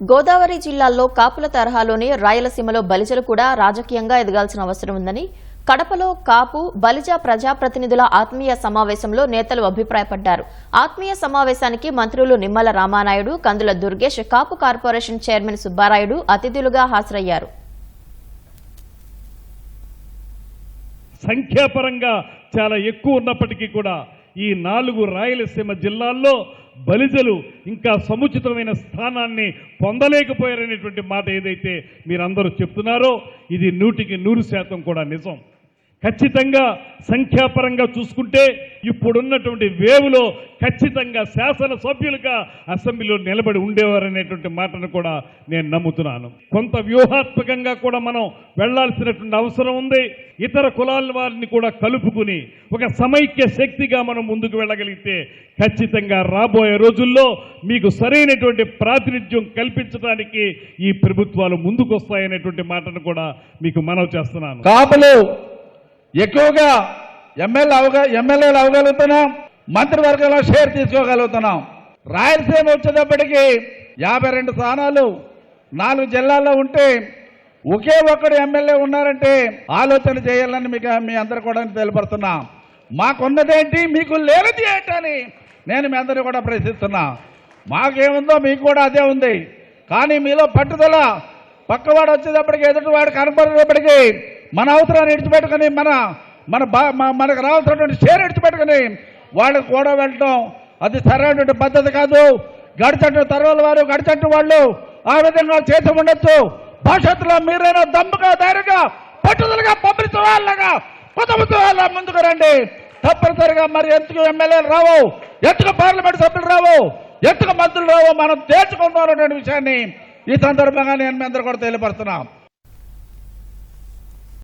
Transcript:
గోదావరి జిల్లాల్లో కాపుల తరహాలోనే రాయలసీమలో బలిజలు కూడా రాజకీయంగా ఎదగాల్సిన అవసరం ఉందని కడపలో కాపు బలిజ ప్రజాప్రతినిధుల ఆత్మీయ సమావేశంలో నేతలు అభిప్రాయపడ్డారు. ఆత్మీయ సమావేశానికి మంత్రులు నిమ్మల రామానాయుడు కందుల దుర్గేష్ కాపు కార్పొరేషన్ చైర్మన్ సుబ్బారాయుడు అతిథులుగా హాజరయ్యారు. సంఖ్యాపరంగా చాలా ఎక్కువ ఉన్నప్పటికీ కూడా ఈ నాలుగు రాయలసీమ జిల్లాల్లో బలిజలు ఇంకా సముచితమైన స్థానాన్ని పొందలేకపోయారనేటువంటి మాట ఏదైతే మీరందరూ చెప్తున్నారో ఇది నూటికి నూరు శాతం కూడా నిజం. ఖచ్చితంగా సంఖ్యాపరంగా చూసుకుంటే ఇప్పుడున్నటువంటి వేవులో ఖచ్చితంగా శాసనసభ్యులుగా అసెంబ్లీలో నిలబడి ఉండేవారనేటువంటి మాటను కూడా నేను నమ్ముతున్నాను. కొంత వ్యూహాత్మకంగా కూడా మనం వెళ్ళాల్సినటువంటి అవసరం ఉంది. ఇతర కులాల వారిని కూడా కలుపుకుని ఒక సమైక్య శక్తిగా మనం ముందుకు వెళ్ళగలిగితే ఖచ్చితంగా రాబోయే రోజుల్లో మీకు సరైనటువంటి ప్రాతినిధ్యం కల్పించడానికి ఈ ప్రభుత్వాలు ముందుకొస్తాయనేటువంటి మాటను కూడా మీకు మనవి చేస్తున్నాను. కాపులు ఎక్కువగా ఎమ్మెల్యే అవగా ఎమ్మెల్యేలు అవ్వగలుగుతున్నాం మంత్రివర్గంలో షేర్ తీసుకోగలుగుతున్నాం. రాయలసీమ వచ్చేటప్పటికి యాభై రెండు స్థానాలు నాలుగు జిల్లాల్లో ఉంటే ఒకే ఒక్కడు ఎమ్మెల్యే ఉన్నారంటే ఆలోచన చేయాలని మీకు మీ అందరు కూడా తెలియపడుతున్నా మాకున్నదేంటి? మీకు లేనిది ఏంటని నేను మీ అందరూ కూడా ప్రశ్నిస్తున్నా. మాకేముందో మీకు కూడా అదే ఉంది. కానీ మీలో పట్టుదల పక్కవాడు వచ్చేటప్పటికి ఎదుటివాడు కనపడేటప్పటికీ మన అవసరాన్ని విడిచిపెట్టుకుని మన మన బా- మనకు రావాల్సినటువంటి షేర్ విడిచిపెట్టుకుని వాళ్ళకు కూడా వెళ్ళటం అది సరైనటువంటి పద్ధతి కాదు. గడిచట్టు తరవల వారు గడిచట్టు వాళ్ళు ఆ విధంగా చేసి ఉండొచ్చు. భవిష్యత్తులో మీరైనా దమ్ముగా ధైర్యంగా పట్టుదలగా పంపించే వాళ్ళగా కొత్త వాళ్ళ ముందుకు రండి. తప్పనిసరిగా మరి ఎందుకు ఎమ్మెల్యేలు రావు? ఎందుకు పార్లమెంట్ సభ్యులు రావు? ఎందుకు మంత్రులు రావు? మనం తేల్చుకుంటున్నటువంటి విషయాన్ని ఈ సందర్భంగా నేను మీ అందరూ కూడా తెలియపరుస్తున్నాం.